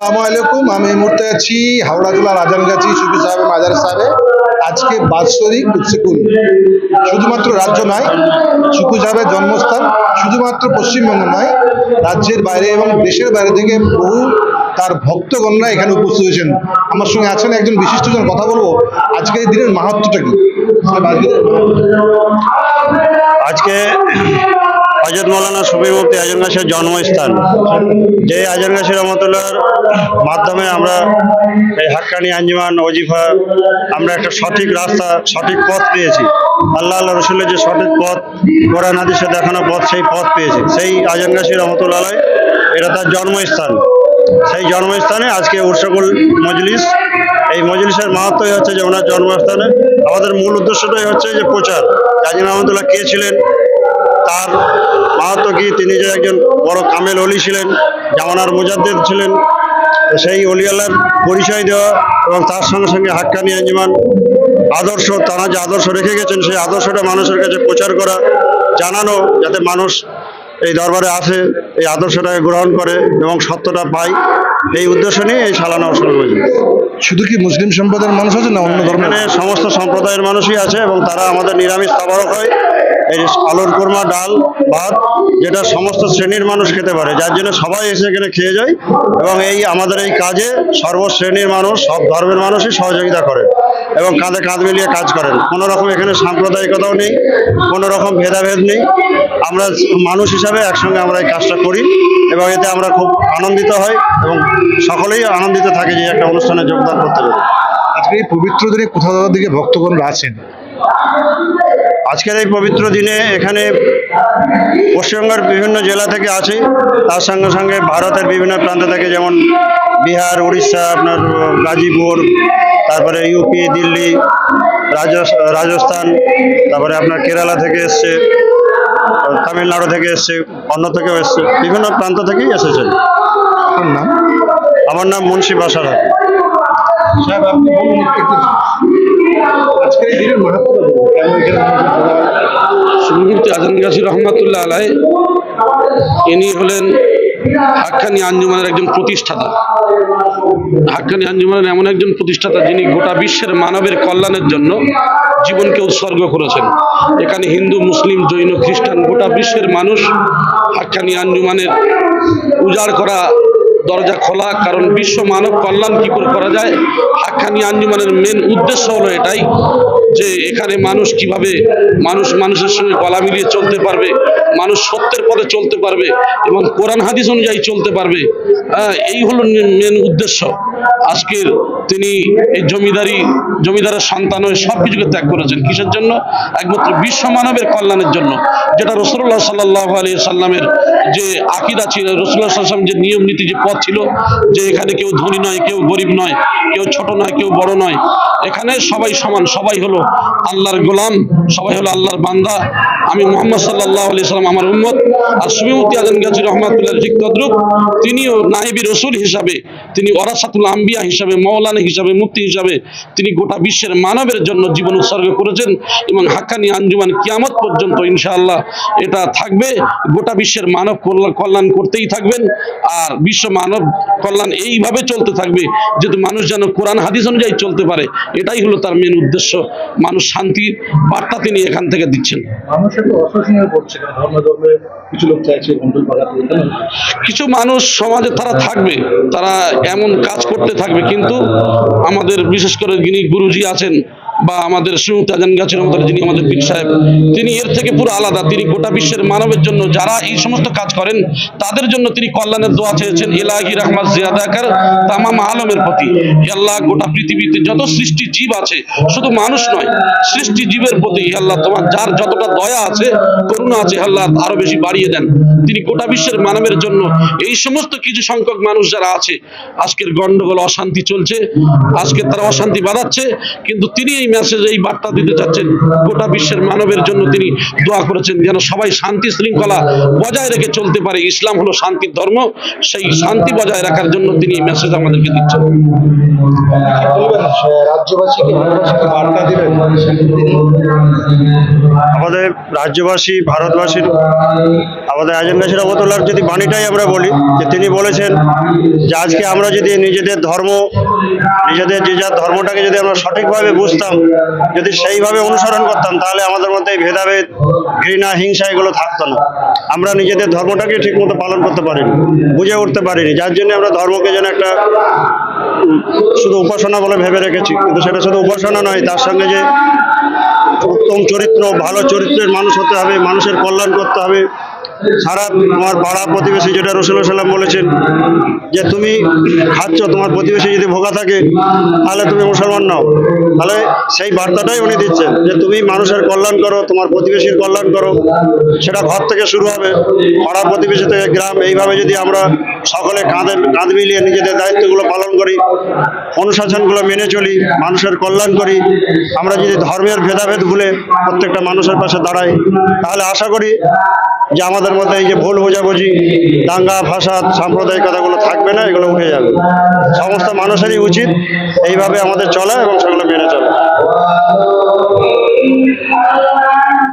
আসসালামু আলাইকুম, আমি এই মুহূর্তে আছি হাওড়া জেলার রাজানগাছি সুফি সাহেব মাজার সাহেবে আজকে বাৎসরিক উৎসেকুল শুধুমাত্র রাজ্য নয় সুফি সাহেবের জন্মস্থান শুধুমাত্র পশ্চিমবঙ্গ নয়, রাজ্যের বাইরে এবং দেশের বাইরে থেকে বহু তার ভক্তগণরা এখানে উপস্থিত হয়েছেন। আমার সঙ্গে আছেন একজন বিশিষ্টজন, কথা বলব। আজকের দিনের মাহাত্মটা কি? আজকে হজরত মৌলানা শফি মুফতি আজম গাছের জন্মস্থান। যে আজম গাছের রহমতুল্লাহর মাধ্যমে আমরা এই হাক্কানি আঞ্জুমান ওজিফা আমরা একটা সঠিক রাস্তা, সঠিক পথ পেয়েছি। আল্লাহ আল্লাহ রসুলের যে সঠিক পথ, কোরআন হাদিসে দেখানো পথ, সেই পথ পেয়েছি। সেই আজম গাছি রহমতুল্লাহ এটা তার জন্মস্থান। সেই জন্মস্থানে আজকে উৎসকুল মজলিস। এই মজলিসের মাহাত্মই হচ্ছে যে ওনার জন্মস্থানে। আমাদের মূল উদ্দেশ্যটাই হচ্ছে যে প্রচার। কাজী রহমতুল্লাহ কে ছিলেন? তার মাহাত্ম কি? তিনি যে একজন বড় কামেল অলি ছিলেন জামানার মুজাদ্দেদ ছিলেন সেই অলিয়াল্লার পরিচয় দেওয়া এবং তার সঙ্গে সঙ্গে হাক্কানি আঞ্জুমান আদর্শ তারা যে আদর্শ রেখে গেছেন সেই আদর্শটা মানুষের কাছে প্রচার করা জানানো যাতে মানুষ এই দরবারে আসে এই আদর্শটাকে গ্রহণ করে এবং সত্যটা পায়। এই উদ্দেশ্য নিয়ে এই সালানা উৎসব হয়েছে শুধু কি মুসলিম সম্প্রদায়ের মানুষ আছে না অন্য ধর্মের? সমস্ত সম্প্রদায়ের মানুষই আছে এবং তারা আমাদের নিরামিষ খাবারও হয়। এই আলুর কোরমা ডাল, ভাত, যেটা সমস্ত শ্রেণির মানুষ খেতে পারে, যার জন্য সবাই এসে এখানে খেয়ে যায় এবং এই আমাদের এই কাজে সর্বশ্রেণীর মানুষ, সব ধর্মের মানুষই সহযোগিতা করে এবং কাঁধে কাঁধ মিলিয়ে কাজ করেন। কোনো রকম এখানে সাম্প্রদায়িকতাও নেই, কোনো রকম ভেদাভেদ নেই। আমরা মানুষ হিসাবে একসঙ্গে আমরা এই কাজটা করি এবং এতে আমরা খুব আনন্দিত হই এবং সকলেই আনন্দিত থাকে যে একটা অনুষ্ঠানে যোগদান করতে পেরে। আজকে এই পবিত্র দিনে কোথাও দিকে ভক্তগণরা আছেন আজকের এই পবিত্র দিনে এখানে পশ্চিমবঙ্গের বিভিন্ন জেলা থেকে আছে তার সঙ্গে সঙ্গে ভারতের বিভিন্ন প্রান্ত থেকে যেমন বিহার উড়িষ্যা আপনার গাজীপুর তারপরে ইউপি দিল্লি রাজস- রাজস্থান তারপরে আপনার কেরালা থেকে এসছে তামিলনাড়ু থেকে এসছে অন্য থেকেও এসছে বিভিন্ন প্রান্ত থেকেই নাম? আমার নাম মুন্সি বাসারা সাহেব আপনি আজকের এই দিনের মাহাত্মটা বলুন কেন এখানে আজম গাছি রহমতুল্লাহ আলাই ইনি হলেন হাক্কানি আঞ্জুমানের একজন প্রতিষ্ঠাতা। হাক্কানি আঞ্জুমানের এমন একজন প্রতিষ্ঠাতা যিনি গোটা বিশ্বের মানবের কল্যাণের জন্য জীবনকে উৎসর্গ করেছেন। এখানে হিন্দু, মুসলিম, জৈন, খ্রিস্টান, গোটা বিশ্বের মানুষ হাক্কানি আঞ্জুমানের উজাড় করা দরজা খোলা কারণ বিশ্ব মানব কল্যাণ কী করে করা যায়? হাক্কানি আঞ্জুমানের মেন উদ্দেশ্য হলো এটাই যে এখানে মানুষ কীভাবে মানুষ মানুষের সঙ্গে গলা মিলিয়ে চলতে পারবে মানুষ সত্যের পথে চলতে পারবে এবং কোরআন হাদিস অনুযায়ী চলতে পারবে। হ্যাঁ, এই হলো মেন উদ্দেশ্য। আজকের তিনি এই জমিদারি, জমিদারের সন্তান হয়ে সব কিছুকে ত্যাগ করেছেন। কিসের জন্য? একমাত্র বিশ্ব মানবের কল্যাণের জন্য। যেটা রসুল্লাহ সাল্লাহ আলী সাল্লামের যে আকিদা ছিল রসুল্লাহ সাল্লাম যে নিয়ম নীতি, যে পথ ছিল, যে এখানে কেউ ধনী নয়, কেউ গরিব নয়, কেউ ছোট নয়, কেউ বড় নয়, এখানে সবাই সমান, সবাই হলো আল্লাহর গোলাম, সবাই হলো আল্লাহর বান্দা। আমি মোহাম্মদ সাল্লাহ আলি সাল্লাম আমার উম্মত। আর সুমিমতি আজম গাজী রহমাতুল্লাহ ঠিক তদ্রুপ, তিনিও নাইবি রসুল হিসাবে, তিনি ওরাসাতুল আম্বিয়া হিসাবে মৌলানা হিসাবে মুফতি হিসাবে তিনি গোটা বিশ্বের মানবের জন্য জীবন উৎসর্গ করেছেন এবং হাক্কানি আঞ্জুমান কিয়ামত পর্যন্ত ইনশাআল্লাহ এটা থাকবে। গোটা বিশ্বের মানব কল্যাণ করতেই থাকবেন আর বিশ্ব মানব কল্যাণ এইভাবে চলতে থাকবে যেহেতু মানুষ যেন কোরআন হাদিস অনুযায়ী চলতে পারে। এটাই হলো তার মেন উদ্দেশ্য। মানুষ শান্তির বার্তা তিনি এখান থেকে দিচ্ছেন। কিছু মানুষ সমাজে তারা থাকবে তারা এমন কাজ করতে থাকবে। কিন্তু আমাদের বিশেষ করে যিনি গুরুজি আছেন বা আমাদের আজান গাছের মতো যিনি আমাদের পীর সাহেব, তিনি এর থেকে পুরো আলাদা। তিনি গোটা বিশ্বের মানবের জন্য যারা এই সমস্ত কাজ করেন, তাদের জন্য তিনি কল্যাণের দোয়া চেয়েছেন এলাহি রহমাত জিয়াদাকার তামাম আলমের প্রতি। আল্লাহ, গোটা পৃথিবীতে যত সৃষ্টি জীব আছে, শুধু মানুষ নয়, সৃষ্টি জীবের প্রতি আল্লাহ, তোমার যার যতটা দয়া আছে, করুণা আছে আল্লাহ, আরও বেশি বাড়িয়ে দেন। তিনি গোটা বিশ্বের মানবের জন্য এই সমস্ত কিছু সংখ্যক মানুষ যারা আছে, আজকের গন্ডগোল, অশান্তি চলছে, আজকে তারা অশান্তি বাড়াচ্ছে কিন্তু তিনি এই মেসেজ এই বার্তা দিতে চাচ্ছেন, গোটা বিশ্বের মানবের জন্য তিনি দোয়া করেছেন যেন সবাই শান্তি শৃঙ্খলা বজায় রেখে চলতে পারে। ইসলাম হলো শান্তির ধর্ম, সেই শান্তি বজায় রাখার জন্য তিনি মেসেজ আমাদেরকে দিচ্ছেন। রাজ্যবাসীকে ভারতবাসীকে বার্তা দিবেন। আমাদের রাজ্যবাসী ভারতবাসীর আমাদের আজমগাছি রহমতুল্লাহর যদি বাণীটাই আমরা বলি যে তিনি বলেছেন যে আজকে আমরা যদি নিজেদের ধর্ম নিজেদের যে যার ধর্মটাকে যদি আমরা সঠিকভাবে বুঝতাম যদি সেইভাবে অনুসরণ করতাম তাহলে আমাদের মধ্যে এই ভেদাভেদ ঘৃণা হিংসা এগুলো থাকতো না। আমরা নিজেদের ধর্মটাকে ঠিকমতো পালন করতে পারিনি বুঝে উঠতে পারিনি। যার জন্য আমরা ধর্মকে যেন একটা শুধু উপাসনা বলে ভেবে রেখেছি, কিন্তু সেটা শুধু উপাসনা নয়, তার সঙ্গে যে উত্তম চরিত্র, ভালো চরিত্রের মানুষ হতে হবে, মানুষের কল্যাণ করতে হবে সারা তোমার পাড়া প্রতিবেশী যেটা রসুল্লাহ সাল্লাম বলেছেন যে তুমি খাচ্ছ, তোমার প্রতিবেশী যদি ভোগা থাকে, তাহলে তুমি মুসলমান নাও। তাহলে সেই বার্তাটাই উনি দিচ্ছেন যে তুমি মানুষের কল্যাণ করো, তোমার প্রতিবেশীর কল্যাণ করো। সেটা ঘর থেকে শুরু হবে। পাড়া প্রতিবেশী থেকে গ্রাম, এইভাবে যদি আমরা সকলে কাঁধে, কাঁধ মিলিয়ে নিজেদের দায়িত্বগুলো পালন করি, অনুশাসনগুলো মেনে চলি, মানুষের কল্যাণ করি, আমরা যদি ধর্মের ভেদাভেদ ভুলে প্রত্যেকটা মানুষের পাশে দাঁড়াই, তাহলে আশা করি যে আমাদের আমাদের মধ্যে এই যে ভুল বোঝাবুঝি, দাঙ্গা, ফাসাদ সাম্প্রদায়িক কথাগুলো থাকবে না, এগুলো উঠে যাবে। সমস্ত মানুষেরই উচিত এইভাবে আমাদের চলা এবং সেগুলো মেনে চলা।